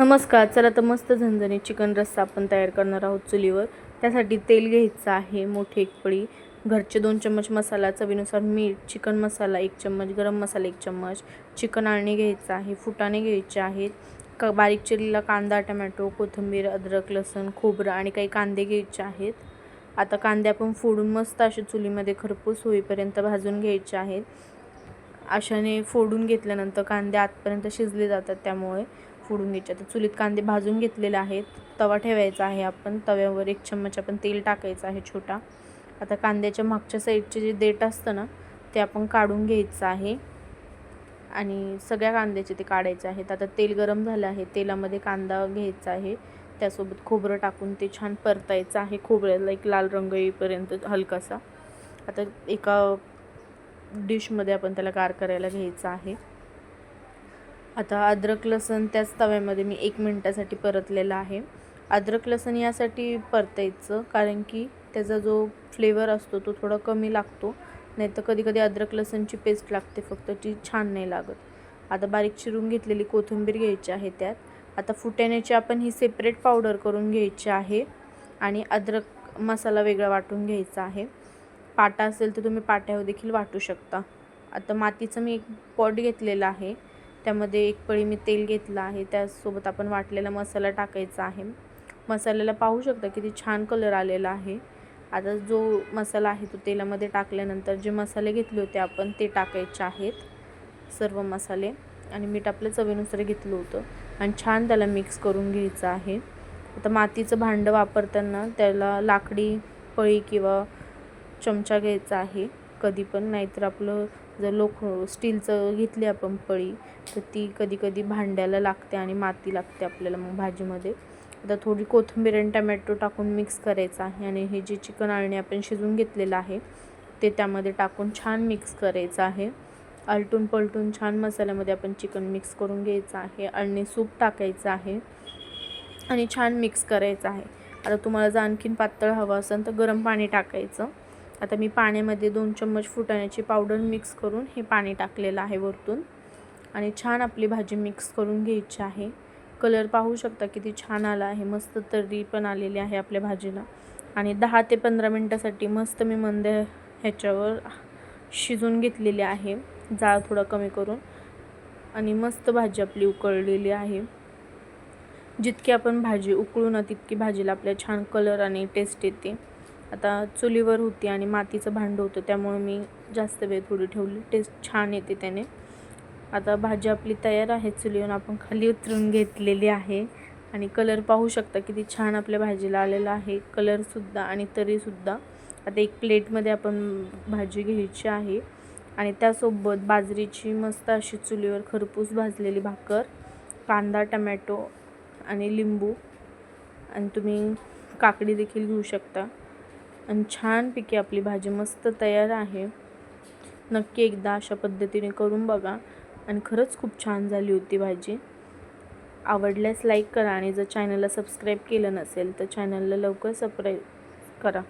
नमस्कार चला तर मस्त झणझणीत चिकन रस्सा आपण तयार करणार आहोत चुलीवर. त्यासाठी तेल घ्यायचं आहे मोठी एक पळी घरचे दोन चम्मच मसाला चवीनुसार मीठ चिकन मसाला एक चम्मच गरम मसाला एक चम्मच. चिकन आणणे घ्यायचं आहे फुटाणे घ्यायचे आहेत. क बारीक चिरलेला कांदा टमॅटो कोथिंबीर अद्रक लसूण खोबरं आणि काही कांदे घ्यायचे आहेत. आता कांदे आपण फोडून मस्त असे चुलीमध्ये खरपूस होईपर्यंत भाजून घ्यायचे आहेत. अशाने फोडून घेतल्यानंतर कांदे आतपर्यंत शिजले जातात त्यामुळे फोडून घ्यायचे आता चुलीत कांदे भाजून घेतलेले आहेत. तवा ठेवायचा आहे आपण. तव्यावर एक चम्मच आपण तेल टाकायचं आहे छोटा. आता कांद्याच्या मागच्या साईडचे जे देठ असतं ना ते आपण काढून घ्यायचं आहे. आणि सगळ्या कांद्याचे ते काढायचे आहेत. आता तेल गरम झालं आहे. तेलामध्ये कांदा घ्यायचा आहे. त्यासोबत खोबरं टाकून ते छान परतायचं आहे. खोबऱ्याला एक लाल रंग येईपर्यंत हलकासा. आता एका डिशमध्ये आपण त्याला गार करायला घ्यायचं आहे. आता अद्रक लसण त्याच तव्यामध्ये मी एक मिनटासाठी परतलेला आहे. अद्रक लसण यासाठी परतायचं कारण की त्याचा जो फ्लेवर असतो तो थोडा कमी लागतो. नाही तर कधी कधी अद्रक लसणची पेस्ट लागते फक्त ती छान नाही लागत. आता बारीक चिरून घेतलेली कोथिंबीर घ्यायची आहे त्यात. आता फुटाण्याची आपण ही सेपरेट पावडर करून घ्यायची आहे आणि अद्रक मसाला वेगळा वाटून घ्यायचा आहे. पाटा असेल तर तुम्ही पाट्यावर देखील वाटू शकता. आता मातीचं मी एक पॉट घेतलेलं आहे. त्यामध्ये एक पळी मी तेल घेतलं आहे. त्यासोबत आपण वाटलेला मसाला टाकायचा आहे. मसाल्याला पाहू शकता किती छान कलर आलेला आहे. आता जो मसाला आहे तो तेलामध्ये टाकल्यानंतर जे मसाले घेतले होते आपण ते टाकायचे आहेत. सर्व मसाले. आणि मीठ आपल्या चवीनुसार घेतलं होतं. आणि छान त्याला मिक्स करून घ्यायचं आहे. आता मातीचं भांडं वापरताना त्याला लाकडी पळी किंवा चमचा घ्यायचा आहे. कधी पण नाहीतर आपलं जर लोक स्टीलचं घेतली आपण पळी तर ती कधी कधी भांड्याला लागते आणि माती लागते आपल्याला मग भाजीमध्ये. आता थोडी कोथिंबीर आणि टमॅटो टाकून मिक्स करायचं आहे आणि हे जे चिकन आळणी आपण शिजून घेतलेलं आहे ते त्यामध्ये टाकून छान मिक्स करायचं आहे. आलटून पलटून छान मसाल्यामध्ये आपण चिकन मिक्स करून घ्यायचं आहे. अळणी सूप टाकायचं आहे आणि छान मिक्स करायचं आहे. आता तुम्हाला जर आणखीन पातळ हवं असेल तर गरम पाणी टाकायचं. आता मी पाण्यामध्ये दोन चम्मच फुटाण्याची पावडर मिक्स करून हे पाणी टाकलेलं आहे वरतून. आणि छान आपली भाजी मिक्स करून घ्यायची आहे. कलर पाहू शकता किती छान आला आहे. मस्त तर्री पण आलेली आहे आपल्या भाजीला. आणि दहा ते पंधरा मिनटासाठी मस्त मी मंद ह्याच्यावर शिजून घेतलेली आहे. जाळ थोडा कमी करून. आणि मस्त भाजी आपली उकळलेली आहे. जितकी आपण भाजी उकळू ना तितकी भाजीला आपल्या छान कलर आणि टेस्ट येते. आता चुलीवर होती आणि मातीचं भांडं होतं त्यामुळे मी जास्त वेळ थोडी ठेवली. टेस्ट छान येते त्याने. आता भाजी आपली तयार आहे चुलीवरून आपण खाली उतरून घेतलेली आहे. आणि कलर पाहू शकता किती छान आपल्या भाजीला आलेला आहे. कलरसुद्धा आणि तरीसुद्धा आता एक प्लेटमध्ये आपण भाजी घ्यायची आहे. आणि त्यासोबत बाजरीची मस्त अशी चुलीवर खरपूस भाजलेली भाकर कांदा टमॅटो आणि लिंबू. आणि तुम्ही काकडी देखील घेऊ शकता. आणि छानपैकी आपली भाजी मस्त तयार आहे. नक्की एकदा अशा पद्धतीने करून बघा. आणि खरंच खूप छान झाली होती भाजी. आवडल्यास लाईक करा आणि जर चॅनलला सबस्क्राईब केलं नसेल तर चॅनलला लवकर सबस्क्राईब करा.